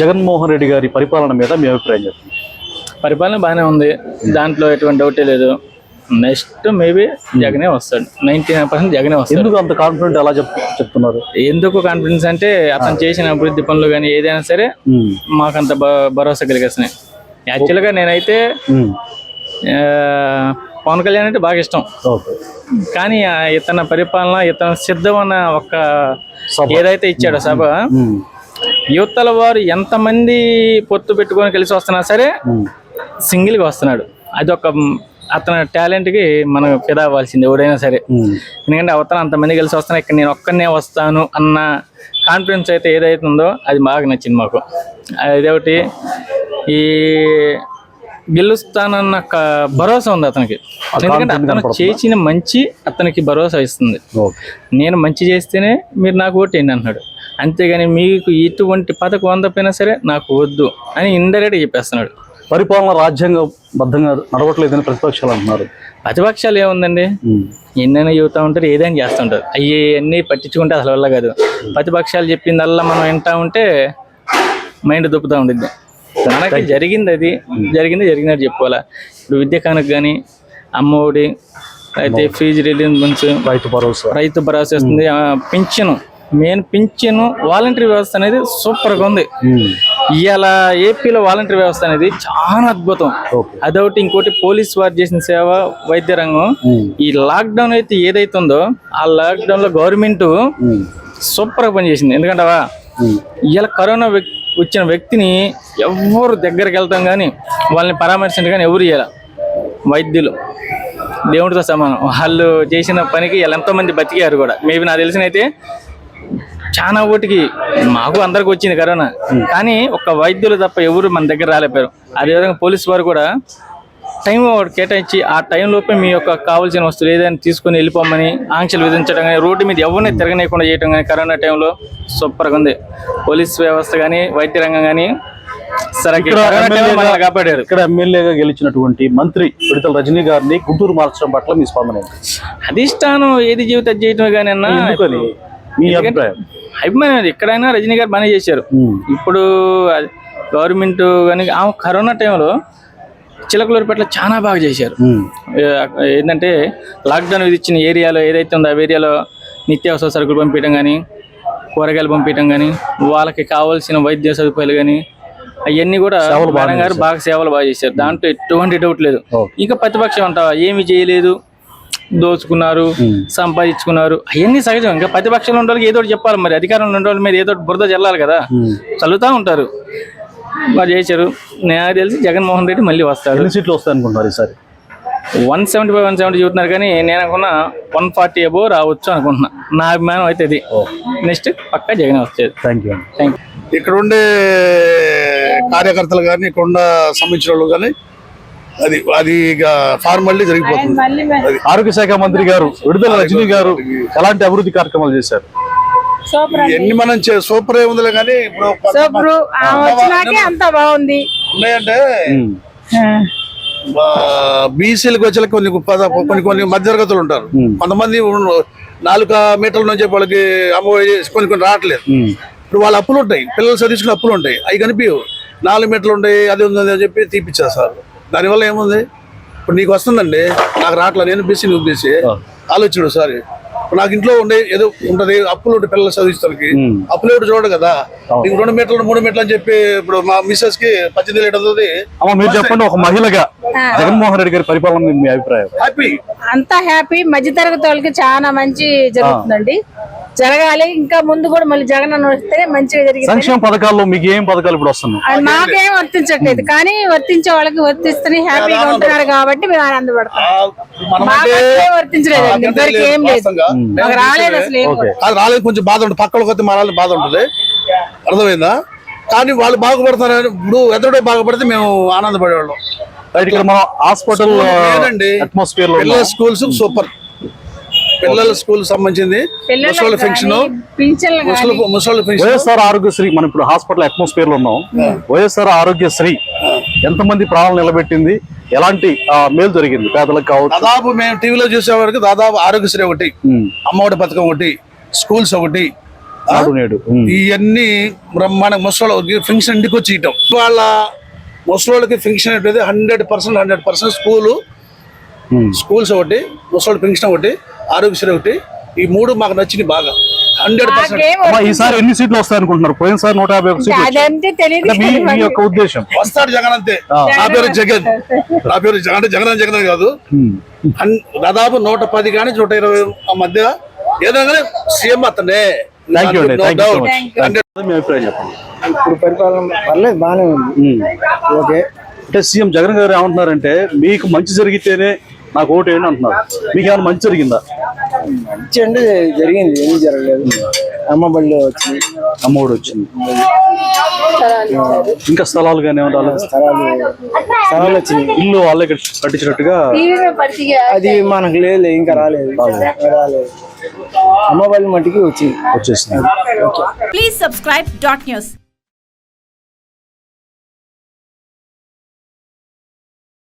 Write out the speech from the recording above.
జగన్మోహన్ రెడ్డి గారి పరిపాలన మీద మీ అభిప్రాయం చెప్పండి. పరిపాలన బాగానే ఉంది. దాంట్లో ఎటువంటి డౌటే లేదు. నెక్స్ట్ మేబీ జగనే వస్తాడు. నైన్టీ నైన్ పర్సెంట్ జగనే వస్తాడు. ఎందుకు అంత కాన్ఫిడెంట్ ఎలా చెప్ చెప్తున్నారు? ఎందుకు కాన్ఫిడెన్స్ అంటే అతను చేసిన అభివృద్ధి పనులు కానీ ఏదైనా సరే మాకంత భరోసా కలిగేస్తున్నాయి. యాక్చువల్గా నేనైతే పవన్ కళ్యాణ్ అంటే బాగా ఇష్టం. కానీ ఇతని పరిపాలన ఇతను సిద్ధం అన్న ఒక. ఏదైతే ఇచ్చాడో సభ యువతల వారు ఎంతమంది పొత్తు పెట్టుకొని కలిసి వస్తున్నా సరే సింగిల్గా వస్తున్నాడు. అది ఒక అతని టాలెంట్కి మనం ఫిదా అవ్వాల్సింది ఎవడైనా సరే. ఎందుకంటే అవతల అంతమంది కలిసి వస్తున్నా ఇక్కడ నేను ఒక్కనే వస్తాను అన్న కాన్ఫిడెన్స్ అయితే ఏదైతే ఉందో అది బాగా నచ్చింది మాకు. అదొకటి ఈ గెలుస్తానన్న భరోసా ఉంది అతనికి. ఎందుకంటే అతను చేసిన మంచి అతనికి భరోసా ఇస్తుంది. నేను మంచి చేస్తేనే మీరు నాకు ఓటేయండి అంటున్నాడు. అంతేగాని మీకు ఎటువంటి పథకం అందకపోయినా సరే నాకు వద్దు అని ఇండైరెక్ట్గా చెప్పేస్తున్నాడు. పరిపాలన రాజ్యాంగబద్ధంగా నడవట్లేదని ప్రతిపక్షాలు అంటున్నారు. ప్రతిపక్షాలు ఏముందండి? ఎన్నైనా చెబుతూ ఉంటారు ఏదైనా చేస్తూ ఉంటారు. అవి అన్నీ పట్టించుకుంటే అసలు వల్ల కాదు. ప్రతిపక్షాలు చెప్పిందల్లా మనం వింటా ఉంటే మైండ్ దుప్పుతూ ఉండిద్ది. మనకి జరిగింది అది. జరిగింది జరిగినట్టు చెప్పుకోవాలా. ఇప్పుడు విద్య కానుక కానీ అమ్మఒడి. అయితే ఫీజు రిలీజ్ రైతు భరోసా. రైతు భరోసా వస్తుంది. పింఛను. మెయిన్ పింఛను వాలంటరీ వ్యవస్థ అనేది సూపర్గా ఉంది. ఇవాళ ఏపీలో వాలంటరీ వ్యవస్థ అనేది చాలా అద్భుతం. అదొకటి ఇంకోటి పోలీస్ వారు చేసిన సేవ వైద్య రంగం. ఈ లాక్డౌన్ అయితే ఏదైతే ఉందో ఆ లాక్డౌన్లో గవర్నమెంట్ సూపర్గా పనిచేసింది. ఎందుకంటావా? ఉమ్, ఇలా కరోనా వచ్చిన వ్యక్తిని ఎవరు దగ్గరికి వెళ్తాం కానీ వాళ్ళని పరామర్శించడం కానీ ఎవరు ఇవ్వాలి వైద్యులు. దేవుడితో సమానం. వాళ్ళు చేసిన పనికి వీళ్ళు ఎంతో మంది బతికారు కూడా. మేబీ నాకు తెలిసిన అయితే చాలా ఓటికి మాకు అందరికి వచ్చింది కరోనా. కానీ ఒక వైద్యులు తప్ప ఎవరు మన దగ్గర రాలేపారు అదేవిధంగా పోలీస్ వారు కూడా టైం కేటాయించి ఆ టైం లోపే మీ యొక్క కావాల్సిన వస్తువులు ఏదైనా తీసుకొని వెళ్ళిపోమని ఆంక్షలు విధించడం కానీ రోడ్డు మీద ఎవరిని తిరగనీయకుండా చేయడం కానీ కరోనా టైంలో సూపర్గా ఉంది. పోలీస్ వ్యవస్థ కానీ వైద్య రంగం కానీ సరే కాపాడారు. ఇక్కడ ఎమ్మెల్యేగా గెలిచినటువంటి మంత్రి విడతల రజనీ గారిని గుంటూరు మార్చడం పట్ల మీ స్పందన? అధిష్టానం ఏది జీవితం చేయటమే కానీ అన్న మీ అభిప్రాయం? అభిమానం ఎక్కడైనా రజనీ గారు బాగానే చేశారు. ఇప్పుడు గవర్నమెంట్ కానీ ఆ కరోనా టైంలో చిలకలూరుపేటలో చాలా బాగా చేశారు. ఏంటంటే లాక్డౌన్ విధించిన ఏరియాలో ఏదైతే ఉందో ఆ ఏరియాలో నిత్యావసర సరుకులు పంపించడం కానీ కూరగాయలు పంపించడం కానీ వాళ్ళకి కావాల్సిన వైద్య సదుపాయాలు కానీ అవన్నీ కూడా మేడం గారు బాగా సేవలు బాగా చేశారు. దాంట్లో ఎటువంటి డౌట్ లేదు. ఇంకా ప్రతిపక్షం అంటావా? ఏమి చేయలేదు. దోచుకున్నారు సంపాదించుకున్నారు. అవన్నీ సహజం. ఇంకా ప్రతిపక్షంలో ఉన్న వాళ్ళకి ఏదో చెప్పాలి మరి. అధికారంలో ఉన్న వాళ్ళ మీద ఏదో బురద చల్లాలి కదా. చల్లుతూ ఉంటారు. బాగా చేశారు. నాకు తెలిసి జగన్మోహన్ రెడ్డి మళ్ళీ వస్తాడు. ఎన్ని సీట్లు వస్తాయి అనుకుంటున్నారు ఈసారి? One seventy five one seventy చూస్తున్నారు కానీ నేను అనుకున్నా వన్ ఫార్టీ అబో రావచ్చు అనుకుంటున్నా. నా అభిమానం అయితే ఇది. నెక్స్ట్ పక్కా జగన్ వచ్చేది థ్యాంక్ యూ అండి థ్యాంక్ ఇక్కడ ఉండే కార్యకర్తలు కానీ ఇక్కడ ఉన్న సంబంధించిన వాళ్ళు కానీ అది అది ఇక ఫార్మల్లీ జరిగిపోతుంది. అది ఆరోగ్య శాఖ మంత్రి గారు విడుదల రజనీ గారు. ఎలాంటి అభివృద్ధి కార్యక్రమాలు చేశారు? ఎన్ని మనం సూపర్ ఏ ఉందిలే కానీ ఇప్పుడు వచ్చినాకే అంత బాగుంది. ఉన్నాయంటే బీసీలకు వచ్చే కొన్ని పద- కొన్ని కొన్ని మధ్యతరగతులు ఉంటారు. కొంతమంది నాలుగు మీటర్ల నుంచి వాళ్ళకి అమ్మఒడి కొన్ని కొన్ని రావట్లేదు. ఇప్పుడు వాళ్ళ అప్పులు ఉంటాయి. పిల్లలు చదివించుకున్న అప్పులు ఉంటాయి. అవి కనిపించవు. నాలుగు మీటర్లు ఉంటాయి అది ఉంది అని చెప్పి తీపిచ్చేస్తారు. దానివల్ల ఏముంది? ఇప్పుడు నీకు వస్తుందండి. నాకు రావట్లేదు. నేను బీసీ నువ్వు బీసీ ఆలోచించడు సారీ నాకు ఇంట్లో ఉండే ఏదో ఉంటది అప్పులు ఉంటాయి పిల్లలు చదివిస్తానికి. అప్పులు ఎవరు చూడడు కదా. నీకు రెండు మీటర్లు మూడు మీటర్లు అని చెప్పి ఇప్పుడు మా మిస్సెస్కి పద్దెనిమిది వందలది అమ్మ మీరు చెప్పండి ఒక మహిళగా జగన్మోహన్ రెడ్డి గారి పరిపాలన మీ అభిప్రాయం. హ్యాపీ అంతా హ్యాపీ మధ్యతరగతి వాళ్ళకి చాలా మంచి జరుగుతుందండి. జరగాలి. ఇంకా ముందు కూడా మళ్ళీ జగన్ అన్న వస్తే మంచిగా జరిగింది సంక్షేమ పథకాల్లో మీకు ఏం పథకాలు ఇప్పుడు వస్తున్నాయి? మాకేం వర్తించట్లేదు. కానీ వర్తించే వాళ్ళకి వర్తిస్తేనే హ్యాపీగా ఉంటున్నారు కాబట్టి మేము ఆనందపడతాం వర్తించలేదండి ఇద్దరికి ఏం లేదు. రాలేదు అసలు రాలేదు కొంచెం బాధ ఉంటుంది. పక్కల కొద్ది మా రాలేదు బాధ ఉంటుంది. అర్థమైందా? కానీ వాళ్ళు బాగుపడుతున్నారు ఇప్పుడు ఎదురుడే బాగుపడితే మేము ఆనందపడేవాళ్ళం. రైట్ ఇక్కడ మనం హాస్పిటల్ అట్మాస్ఫియర్ స్కూల్స్ సూపర్. పిల్లల స్కూల్ సంబంధించింది ముసలి పెన్షన్ కానీ ముసలి ముసలి పెన్షన్. వైఎస్ఆర్ ఆరోగ్యశ్రీ మనం ఇప్పుడు హాస్పిటల్ అట్మాస్ఫియర్లో ఉన్నాం వైఎస్ఆర్ ఆరోగ్యశ్రీ ఎంతమంది ప్రాణాలు నిలబెట్టింది ఎలాంటి ఆ, మేలు జరిగింది? పేదలకు కావచ్చు. దాదాపు మేము టీవీలో చూసే వరకు దాదాపు ఆరోగ్యశ్రీ ఒకటి అమ్మఒడి పథకం ఒకటి స్కూల్స్ ఒకటి నాడు. ఇవన్నీ బ్రహ్మాండ ముసలి ఫంక్షన్ ఇంటికి వచ్చి ఇయటం వాళ్ళ ముసలోళ్ళకి ఫంక్షన్ అయితే hundred percent hundred percent school. Schools ఒకటి ముసలోళ్ళ ఫంక్షన్ ఒకటి ఆరోగ్యశ్రీ ఒకటి ఈ మూడు మాకు నచ్చింది బాగా. Hundred percent. ఈసారి ఎన్ని సీట్లు వస్తాయి అనుకుంటున్నారు పోయినసారి నూట యాభై ఒక సీట్లు యొక్క ఉద్దేశం. వస్తాడు జగన్ అంతే. నా పేరు జగన్ నా పేరు జగన్. అంటే జగన్ జగన్ కాదు. అన్- దాదాపు నూట పది కానీ నూట ఇరవై ఆ మధ్య ఏదైనా సీఎం అతనే. ఇప్పుడు పరిపాలన పర్లేదు బాగానే ఉంది. ఉమ్. ఓకే. అంటే సీఎం జగన్ గారు ఏమంటున్నారంటే మీకు మంచి జరిగితేనే నాకు ఓటు వేయండి అంటున్నారు. మీకు ఏమైనా మంచి జరిగిందా? మంచి అంటే జరిగింది ఏమీ జరగలేదు. అమ్మ బళ్ళు వచ్చింది. అమ్మఒడి వచ్చింది. ఇంకా స్థలాలు కానీ రాలేదా? స్థలాలు స్థలాలు వచ్చినాయి. ఇల్లు వాళ్ళే కట్టి- కట్టించినట్టుగా అది మనకు లేదు ఇంకా రాలేదు. రాలేదు. అమ్మ బళ్ళు మట్టికి వచ్చింది. వచ్చేసింది. Please subscribe dot news.